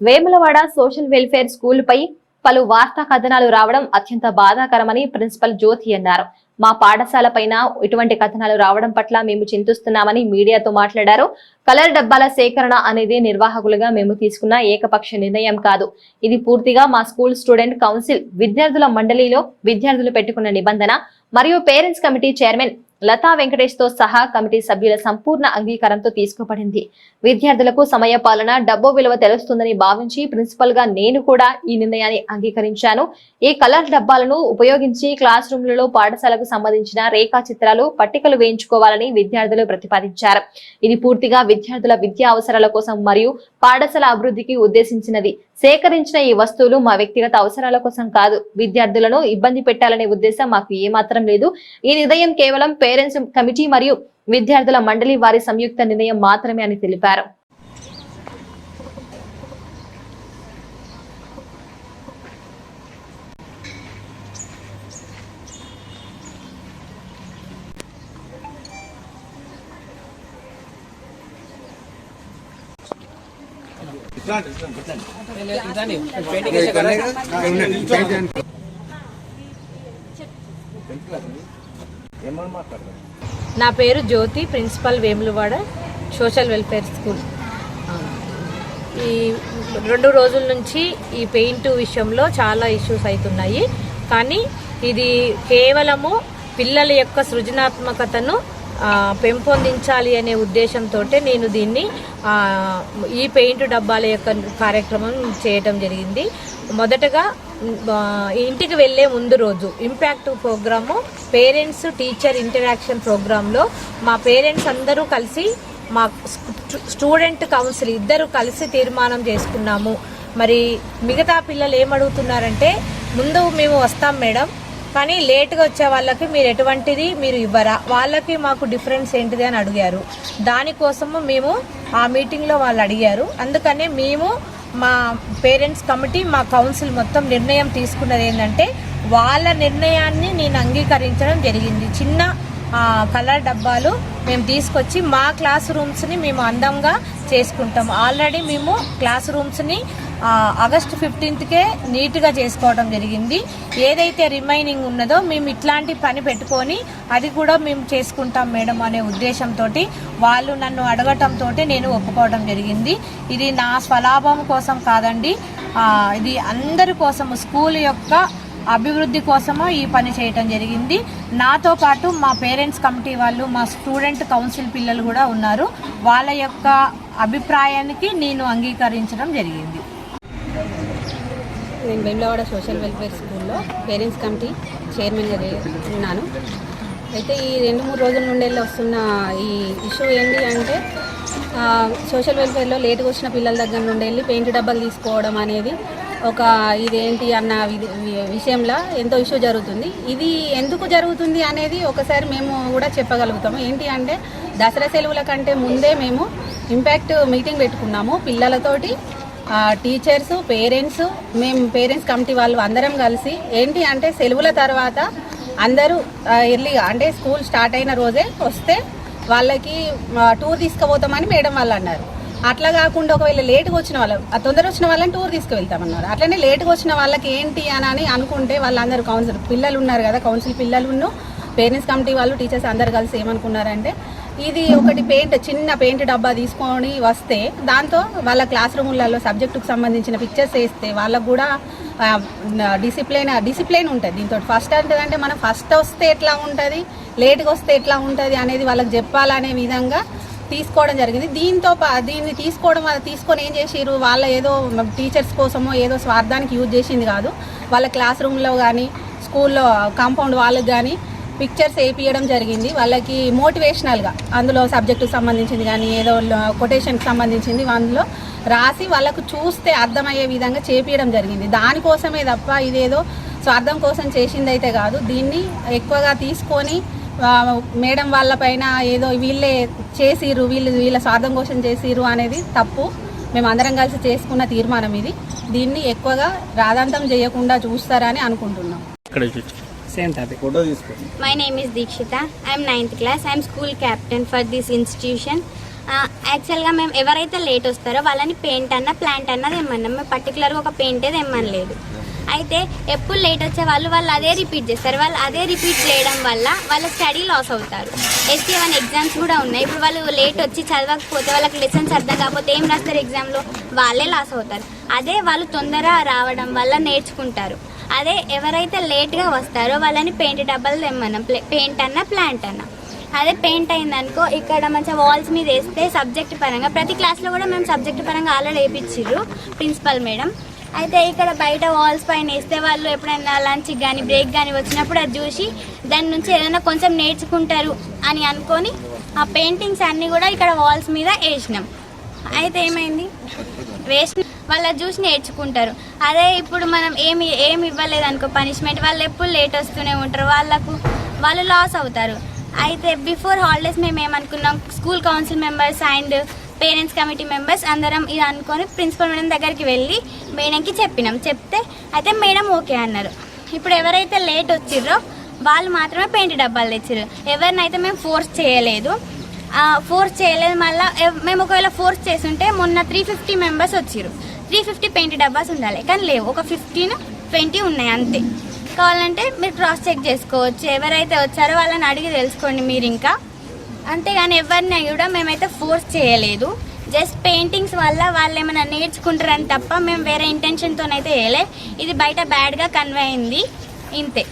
Vemulawada social welfare school పై పలు వార్తా కథనాలు రావడం అత్యంత బాధాకరమని ప్రిన్సిపల్ జ్యోతి అన్నారు. మా పాఠశాల పైన ఇటువంటి కథనాలు రావడం పట్ల మేము చింతిస్తున్నామని మీడియాతో మాట్లాడారు. కలర్ డబ్బాల సేకరణ అనేది నిర్వాహకులుగా మేము తీసుకున్న ఏకపక్ష నిర్ణయం కాదు. ఇది పూర్తిగా మా స్కూల్ స్టూడెంట్ కౌన్సిల్ విద్యార్థుల మండలిలో విద్యార్థులు పెట్టుకున్న నిబంధన. మరియు పేరెంట్స్ కమిటీ చైర్మన్ లతా వెంకటేష్తో సహా కమిటీ సభ్యుల సంపూర్ణ అంగీకారంతో తీసుకోబడింది. విద్యార్థులకు సమయ పాలన డబ్బు విలువ తెలుస్తుందని భావించి ప్రిన్సిపల్గా నేను కూడా ఈ నిర్ణయాన్ని అంగీకరించాను. ఈ కలర్ డబ్బాలను ఉపయోగించి క్లాస్ రూమ్లలో పాఠశాలకు సంబంధించిన రేఖా చిత్రాలు పట్టికలు వేయించుకోవాలని విద్యార్థులు ప్రతిపాదించారు. ఇది పూర్తిగా విద్యార్థుల విద్యా అవసరాల కోసం మరియు పాఠశాల అభివృద్ధికి ఉద్దేశించినది. సేకరించిన ఈ వస్తువులు మా వ్యక్తిగత అవసరాల కోసం కాదు విద్యార్థులను ఇబ్బంది పెట్టాలనే ఉద్దేశం మాకు ఏమాత్రం లేదు. ఈ నిర్ణయం కేవలం పేరెంట్స్ కమిటీ మరియు విద్యార్థుల మండలి వారి సంయుక్త నిర్ణయం మాత్రమే అని తెలిపారు. నా పేరు Jyothi principal Vemulawada social welfare school. ఈ రెండు రోజుల నుంచి ఈ పెయింట్ విషయంలో చాలా ఇష్యూస్ అవుతున్నాయి. కానీ ఇది కేవలము పిల్లల యొక్క సృజనాత్మకతను పెంపొందించాలి అనే ఉద్దేశంతో నేను దీన్ని ఈ పెయింట్ డబ్బాల యొక్క కార్యక్రమం చేయటం జరిగింది. మొదటగా ఇంటికి వెళ్ళే ముందు రోజు impact program parents teacher interaction ప్రోగ్రాంలో మా పేరెంట్స్ అందరూ కలిసి మా స్టూడెంట్ కౌన్సిల్ ఇద్దరు కలిసి తీర్మానం చేసుకున్నాము. మరి మిగతా పిల్లలు ఏమడుగుతున్నారంటే ముందు మేము వస్తాం మేడం కానీ లేట్గా వచ్చే వాళ్ళకి మీరు ఎటువంటిది మీరు ఇవ్వరా? వాళ్ళకి మాకు డిఫరెన్స్ ఏంటిది అని అడిగారు. దానికోసము మేము ఆ మీటింగ్లో వాళ్ళు అడిగారు. అందుకనే మేము మా పేరెంట్స్ కమిటీ మా కౌన్సిల్ మొత్తం నిర్ణయం తీసుకున్నది ఏంటంటే వాళ్ళ నిర్ణయాన్ని నేను అంగీకరించడం జరిగింది. చిన్న కలర్ డబ్బాలు మేము తీసుకొచ్చి మా క్లాస్ రూమ్స్ని మేము అందంగా చేసుకుంటాం. ఆల్రెడీ మేము క్లాస్ రూమ్స్ని ఆగస్ట్ ఫిఫ్టీన్త్కే నీట్గా చేసుకోవడం జరిగింది. ఏదైతే రిమైనింగ్ ఉన్నదో మేము ఇట్లాంటి పని పెట్టుకొని అది కూడా మేము చేసుకుంటాం మేడం అనే ఉద్దేశంతో వాళ్ళు నన్ను అడగటంతో నేను ఒప్పుకోవడం జరిగింది. ఇది నా స్వలాభం కోసం కాదండి. ఇది అందరి కోసము స్కూల్ యొక్క అభివృద్ధి కోసము ఈ పని చేయటం జరిగింది. నాతో పాటు మా పేరెంట్స్ కమిటీ వాళ్ళు మా స్టూడెంట్ కౌన్సిల్ పిల్లలు కూడా ఉన్నారు. వాళ్ళ యొక్క అభిప్రాయానికి నేను అంగీకరించడం జరిగింది. నేను వేములవాడ సోషల్ వెల్ఫేర్ స్కూల్లో పేరెంట్స్ కమిటీ చైర్మన్గా ఉన్నాను. అయితే ఈ రెండు మూడు రోజుల నుండి వస్తున్న ఈ ఇష్యూ ఏంటి అంటే సోషల్ వెల్ఫేర్లో లేటుగా వచ్చిన పిల్లల దగ్గర నుండి వెళ్ళి పెయింట్ డబ్బాలు తీసుకోవడం అనేది ఒక ఇదేంటి అన్న విషయంలో ఎంతో ఇష్యూ జరుగుతుంది. ఇది ఎందుకు జరుగుతుంది అనేది ఒకసారి మేము కూడా చెప్పగలుగుతాము. ఏంటి అంటే దసరా సెలవుల కంటే ముందే మేము ఇంపాక్ట్ మీటింగ్ పెట్టుకున్నాము. పిల్లలతోటి టీచర్స్ పేరెంట్స్ మేము పేరెంట్స్ కమిటీ వాళ్ళు అందరం కలిసి ఏంటి అంటే సెలవుల తర్వాత అందరూ ఎర్లీగా అంటే స్కూల్ స్టార్ట్ అయిన రోజే వస్తే వాళ్ళకి టూర్ తీసుకుపోతామని మేడం వాళ్ళు అన్నారు. అట్లా కాకుండా ఒకవేళ లేట్గా వచ్చిన వాళ్ళు ఆ వచ్చిన వాళ్ళని టూర్ తీసుకువెళ్తామన్నారు. అట్లనే లేట్గా వచ్చిన వాళ్ళకి ఏంటి అని అని అనుకుంటే వాళ్ళందరూ కౌన్సిల్ పిల్లలు ఉన్నారు కదా కౌన్సిల్ పిల్లలు పేరెంట్స్ కమిటీ వాళ్ళు టీచర్స్ అందరు కలిసి ఏమనుకున్నారంటే ఇది ఒకటి పెయింట్ చిన్న పెయింట్ డబ్బా తీసుకొని వస్తే దాంతో వాళ్ళ క్లాస్ రూములలో సబ్జెక్టుకు సంబంధించిన పిక్చర్స్ వేస్తే వాళ్ళకు కూడా డిసిప్లైన్ డిసిప్లైన్ ఉంటుంది. దీంతో ఫస్ట్ అంటే మనం ఫస్ట్ వస్తే ఎట్లా ఉంటుంది లేట్గా వస్తే ఎట్లా ఉంటుంది అనేది వాళ్ళకి చెప్పాలనే విధంగా తీసుకోవడం జరిగింది. దీంతో పా- దీన్ని తీసుకోవడం వల్ల తీసుకొని ఏం చేసిర్రు? వాళ్ళ ఏదో టీచర్స్ కోసమో ఏదో స్వార్థానికి యూజ్ చేసింది కాదు. వాళ్ళ క్లాస్ రూమ్లో కానీ స్కూల్లో కాంపౌండ్ వాళ్ళకి కానీ పిక్చర్స్ వేయించడం జరిగింది. వాళ్ళకి మోటివేషనల్గా అందులో సబ్జెక్టుకు సంబంధించింది కానీ ఏదో కొటేషన్కి సంబంధించింది అందులో రాసి వాళ్ళకు చూస్తే అర్థమయ్యే విధంగా చేపించడం జరిగింది. దానికోసమే తప్ప ఇదేదో స్వార్థం కోసం చేసింది అయితే కాదు. దీన్ని ఎక్కువగా తీసుకొని మేడం వాళ్ళ పైన ఏదో వీళ్ళే చేసిర్రు వీళ్ళు వీళ్ళ స్వార్థం కోసం చేసిర్రు అనేది తప్పు. మేము అందరం కలిసి చేసుకున్న తీర్మానం ఇది. దీన్ని ఎక్కువగా రాదాంతం చేయకుండా చూస్తారని అనుకుంటున్నాం. Same topic photo is Dikshita. I am ninth class. I am school captain for this institution. యాక్చువల్గా మేము ఎవరైతే లేట్ వస్తారో వాళ్ళని పెయింట్ అన్న ప్లాంట్ అన్న తెమ్మన్నాం. మేము పర్టికులర్గా ఒక పెయింటే తెమ్మనలేదు. అయితే ఎప్పుడు లేట్ వచ్చే వాళ్ళు వాళ్ళు అదే రిపీట్ చేస్తారు. వాళ్ళు అదే రిపీట్ చేయడం వల్ల వాళ్ళ స్టడీ లాస్ అవుతారు. ఎస్టీ వన్ ఎగ్జామ్స్ కూడా ఉన్నాయి. ఇప్పుడు వాళ్ళు లేట్ వచ్చి చదవకపోతే వాళ్ళకి లెసన్స్ అర్థం కాకపోతే ఏం రాస్తారు ఎగ్జామ్లో వాళ్ళే లాస్ అవుతారు. అదే వాళ్ళు తొందర రావడం వల్ల నేర్చుకుంటారు. అదే ఎవరైతే లేట్గా వస్తారో వాళ్ళని పెయింట్ డబ్బాలు తెమ్మన్నాం పెయింట్ అన్న ప్లాంట్ అన్న. అదే పెయింట్ అయిందనుకో ఇక్కడ మంచిగా వాల్స్ మీద వేస్తే సబ్జెక్ట్ పరంగా ప్రతి క్లాస్లో కూడా మేము సబ్జెక్ట్ పరంగా ఆల్రెడీ వేయించారు ప్రిన్సిపల్ మేడం అయితే ఇక్కడ బయట వాల్స్ పైన వేస్తే వాళ్ళు ఎప్పుడైనా లంచ్ కానీ బ్రేక్ కానీ వచ్చినప్పుడు అది చూసి దాని నుంచి ఏదైనా కొంచెం నేర్చుకుంటారు అని అనుకొని ఆ పెయింటింగ్స్ అన్నీ కూడా ఇక్కడ వాల్స్ మీద వేసినాం. అయితే ఏమైంది? వేస్ట్ వాళ్ళ చూసి నేర్చుకుంటారు. అదే ఇప్పుడు మనం ఏమి ఏమి ఇవ్వలేదు అనుకో పనిష్మెంట్ వాళ్ళు ఎప్పుడు లేట్ వస్తూనే ఉంటారు. వాళ్ళకు వాళ్ళు లాస్ అవుతారు. అయితే బిఫోర్ హాలిడేస్ మేము ఏమనుకున్నాం? School council members and parents committee members అందరం ఇది అనుకొని ప్రిన్సిపల్ మేడం దగ్గరికి వెళ్ళి మేడంకి చెప్పినాం. చెప్తే అయితే మేడం ఓకే అన్నారు. ఇప్పుడు ఎవరైతే లేట్ వచ్చిర్రో వాళ్ళు మాత్రమే పెయింట్ డబ్బాలు తెచ్చిర్రు. ఎవరినైతే మేము ఫోర్స్ చేయలేదు ఫోర్స్ చేయలేదు మళ్ళీ మేము ఒకవేళ ఫోర్స్ చేస్తుంటే మొన్న త్రీ ఫిఫ్టీ మెంబర్స్ వచ్చిర్రు. త్రీ ఫిఫ్టీ పెయింట్ డబ్బాస్ ఉండాలి. కానీ లేవు. ఒక ఫిఫ్టీన్ ట్వంటీ ఉన్నాయి అంతే. కావాలంటే మీరు క్రాస్ చెక్ చేసుకోవచ్చు. ఎవరైతే వచ్చారో వాళ్ళని అడిగి తెలుసుకోండి మీరు ఇంకా. అంతేగాని ఎవరిని కూడా మేమైతే ఫోర్స్ చేయలేదు. జస్ట్ పెయింటింగ్స్ వల్ల వాళ్ళు ఏమైనా నేర్చుకుంటారని తప్ప మేము వేరే ఇంటెన్షన్తోనైతే వేయలే ఇది బయట బ్యాడ్గా కన్వే అయింది. ఇంతే.